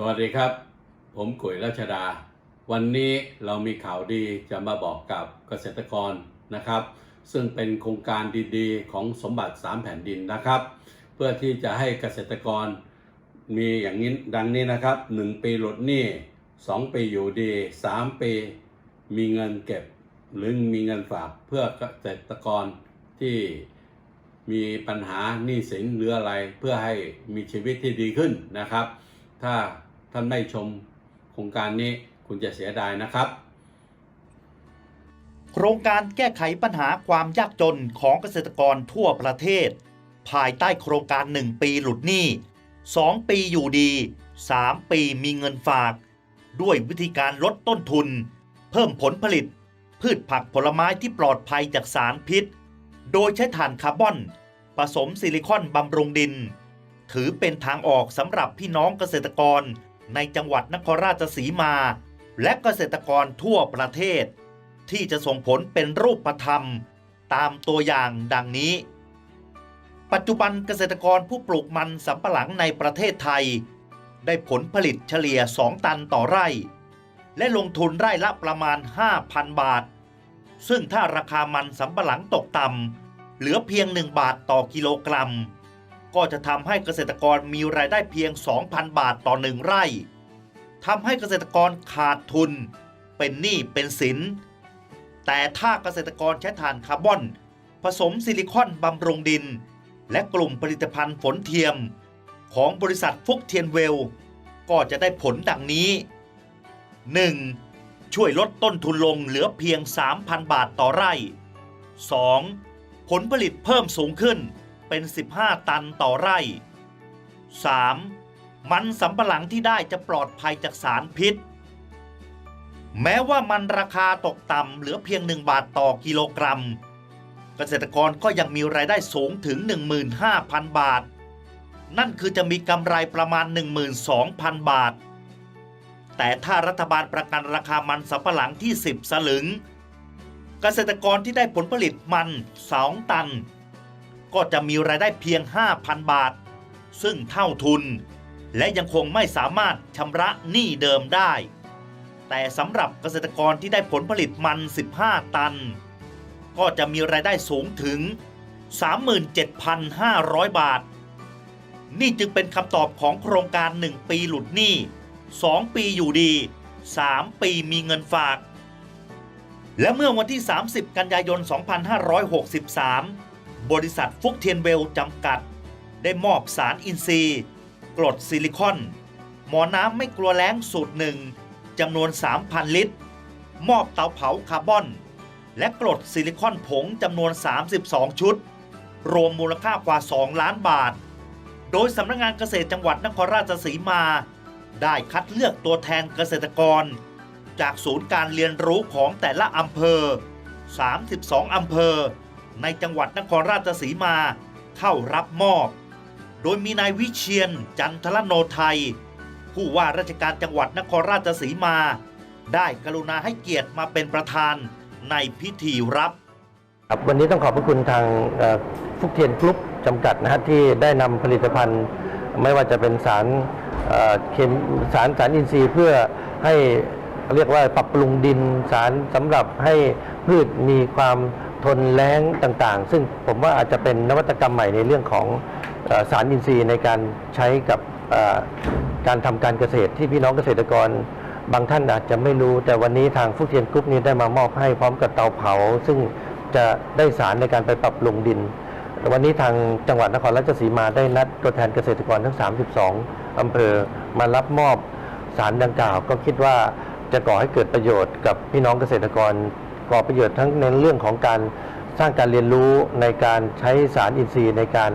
สวัสดีครับ ผมกุยราชดา วันนี้เรามีข่าวดีจะมาบอกกับเกษตรกรนะครับ ซึ่งเป็นโครงการดีๆ ของสมบัติ 3 แผ่นดินนะครับ เพื่อที่จะให้เกษตรกรมีอย่างนี้ดังนี้นะครับ 1 ปีลดหนี้ 2 ปีอยู่ดี 3 ปีมีเงินเก็บ หรือมีเงินฝากเพื่อเกษตรกรที่มีปัญหาหนี้สินหรืออะไรเพื่อให้มีชีวิตที่ดีขึ้นนะครับ ถ้า ท่านไม่ชมโครงการนี้คุณจะเสียดายนะครับ โครงการแก้ไขปัญหาความยากจนของเกษตรกรทั่วประเทศ ภายใต้โครงการ 1 ปีหลุดหนี้ 2 ปีอยู่ดี 3 ปีมีเงินฝาก ด้วยวิธีการลดต้นทุน เพิ่มผลผลิต พืชผักผลไม้ที่ปลอดภัยจากสารพิษ โดยใช้ถ่านคาร์บอน ผสมซิลิคอนบำรุงดิน ถือเป็นทางออกสำหรับพี่น้องเกษตรกร ในจังหวัดนครราชสีมา และเกษตรกรทั่วประเทศ ที่จะส่งผลเป็นรูปธรรม ตามตัวอย่างดังนี้ ปัจจุบันเกษตรกรผู้ปลูกมันสำปะหลังในประเทศไทย ได้ผลผลิตเฉลี่ย 2 ตันต่อไร่ และลงทุนไร่ละประมาณ 5,000 บาท ซึ่งถ้าราคามันสำปะหลังตกต่ำเหลือเพียง 1 บาทต่อกิโลกรัม ก็จะทำให้เกษตรกรมีรายได้เพียง 2,000 บาทต่อหนึ่งไร่ทำให้เกษตรกรขาดทุน เป็นหนี้เป็นสิน แต่ถ้าเกษตรกรใช้ถ่านคาร์บอน ผสมซิลิคอนบำรุงดิน และกลุ่มผลิตภัณฑ์ฝนเทียม ของบริษัทฟุกเทียนเวล ก็จะได้ผลดังนี้ 1. ช่วยลดต้นทุนลงเหลือเพียง 3,000 บาทต่อไร่ 2. ผลผลิตเพิ่มสูงขึ้น เป็น 15 ตันต่อไร่ 3. มันสำปะหลังที่ได้จะปลอดภัยจากสารพิษ แม้ว่ามันราคาตกต่ำเหลือเพียง 1 บาทต่อกิโลกรัม เกษตรกรก็ยังมีรายได้สูงถึง 15,000 บาท นั่นคือจะมีกำไรประมาณ 12,000 บาท แต่ถ้ารัฐบาลประกันราคามันสำปะหลังที่ 10 สลึง เกษตรกรที่ได้ผลผลิตมัน 2 ตัน ก็จะมีรายได้เพียง 5,000 บาท ซึ่งเท่าทุน และยังคงไม่สามารถชำระหนี้เดิมได้ แต่สำหรับเกษตรกรที่ได้ผลผลิตมัน 15 ตัน ก็จะมีรายได้สูงถึง 37,500 บาท นี่จึงเป็นคำตอบของโครงการ 1 ปีหลุดหนี้ 2 ปีอยู่ดี 3 ปีมีเงินฝาก และเมื่อวันที่ 30 กันยายน 2563 บริษัทฟุกเทียนเวลจำกัด ได้มอบสารอินทรีย์ กรดซิลิคอน หมอน้ำไม่กลัวแล้งสูตรหนึ่งจำนวน 3,000 ลิตร มอบเตาเผาคาร์บอน และกรดซิลิคอนผงจำนวน 32 ชุด รวมมูลค่ากว่า 2 ล้านบาท โดยสำนักงานเกษตรจังหวัดนครราชสีมา ได้คัดเลือกตัวแทนเกษตรกร จากศูนย์การเรียนรู้ของแต่ละอำเภอ 32 อำเภอ ในจังหวัดนครราชสีมา เข้ารับมอบ โดยมีนายวิเชียนจันทรโนไทย ผู้ว่าราชการจังหวัดนครราชสีมา ได้กรุณาให้เกียรติมาเป็นประธานในพิธีรับครับวันนี้ต้องขอบพระคุณทางฟุกเทียนกรุ๊ปจำกัดนะฮะที่ได้นำผลิตภัณฑ์ ไม่ว่าจะเป็นสารเอ่อเคมสารสารอินทรีย์เพื่อให้เรียกว่าปรับปรุงดินสารสำหรับให้พืชมีความ ทนแล้งต่างๆ ซึ่งผมว่าอาจจะเป็นนวัตกรรมใหม่ในเรื่องของสารอินทรีย์ในการใช้กับการทำการเกษตรที่พี่น้องเกษตรกรบางท่านอาจจะไม่รู้ แต่วันนี้ทางฟุกเทียนกรุ๊ปนี้ได้มามอบให้พร้อมกับเตาเผา ซึ่งจะได้สารในการไปปรับปรุงดิน วันนี้ทางจังหวัดนครราชสีมาได้นัดตัวแทนเกษตรกรทั้ง 32อำเภอมารับมอบสารดังกล่าว ก็คิดว่าจะก่อให้เกิดประโยชน์กับพี่น้องเกษตรกร ก่อประโยชน์ทั้งในเรื่องของการสร้างการเรียนรู้ในการใช้สารอินทรีย์ในการ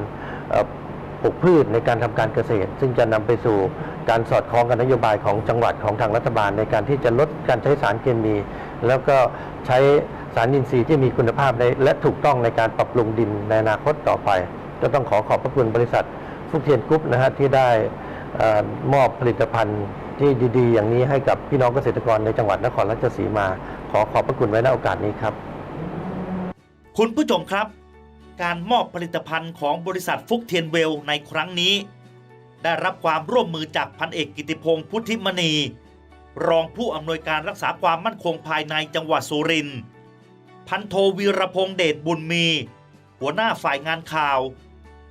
ปลูกพืชในการทำการเกษตร ซึ่งจะนำไปสู่การสอดคล้องกับนโยบายของจังหวัดของทางรัฐบาล ในการที่จะลดการใช้สารเคมี แล้วก็ใช้สารอินทรีย์ที่มีคุณภาพในและถูกต้องในการปรับปรุงดินในอนาคตต่อไป ก็ต้องขอขอบพระคุณบริษัทฟุกเทียนกรุ๊ปนะฮะที่ได้มอบผลิตภัณฑ์ที่ดีๆ อย่างนี้ให้กับพี่น้องเกษตรกรในจังหวัดนครราชสีมา ขอขอบพระคุณไว้ในโอกาสนี้ครับ คุณผู้ชมครับ การมอบผลิตภัณฑ์ของบริษัทฟุกเทียนเวลในครั้งนี้ ได้รับความร่วมมือจากพันเอกกิติพงศ์พุทธิมณี รองผู้อำนวยการรักษาความมั่นคงภายในจังหวัดสุรินทร์พันโทวีรพงษ์เดชบุญมี หัวหน้าฝ่ายงานข่าว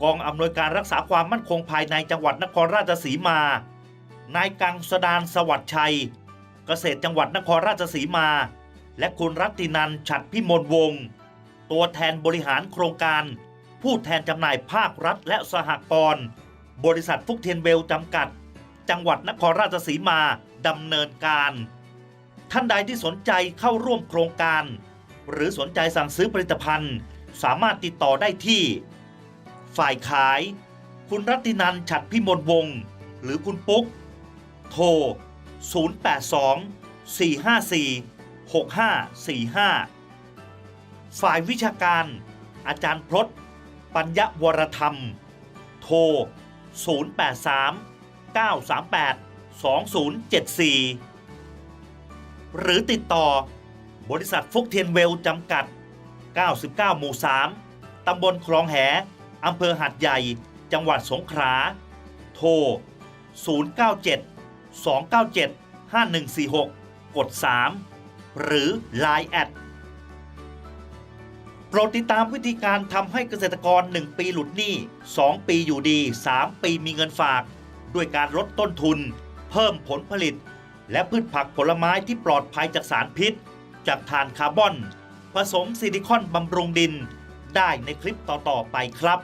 กองอำนวยการรักษาความมั่นคงภายในจังหวัดนครราชสีมา นายกังสดานสวัสดิ์ชัย เกษตรจังหวัดนครราชสีมา และคุณรัตินันท์ฉัดพิมลวงศ์ตัวแทนบริหารโครงการ ผู้แทนจำหน่ายภาครัฐและสหกรณ์บริษัทฟุกเทียนเวลจำกัด จังหวัดนครราชสีมาดำเนินการ ท่านใดที่สนใจเข้าร่วมโครงการ หรือสนใจสั่งซื้อผลิตภัณฑ์ สามารถติดต่อได้ที่ ฝ่ายขาย คุณรัตตินันท์ฉัดพิมลวงศ์หรือคุณปุ๊ก โทร 082 454 6545 ฝ่ายวิชาการ อาจารย์พลดปัญญวรธรรม โทร 083 938 2074 หรือติดต่อบริษัทฟุกเทียนเวลจำกัด 99 หมู่ 3 ตำบลคลองแหอำเภอหัดใหญ่ จังหวัดสงขลา โทร 097 297 5146 กด 3 หรือ Line แอดโปรดติดตามวิธีการทำให้เกษตรกร 1 ปีหลุดหนี้ 2 ปีอยู่ดี 3 ปีมีเงินฝาก ด้วยการลดต้นทุน เพิ่มผลผลิต และพืชผักผลไม้ที่ปลอดภัยจากสารพิษ จากถ่านคาร์บอน ผสมซิลิคอนบำรุงดิน ได้ในคลิปต่อ ๆ ไปครับ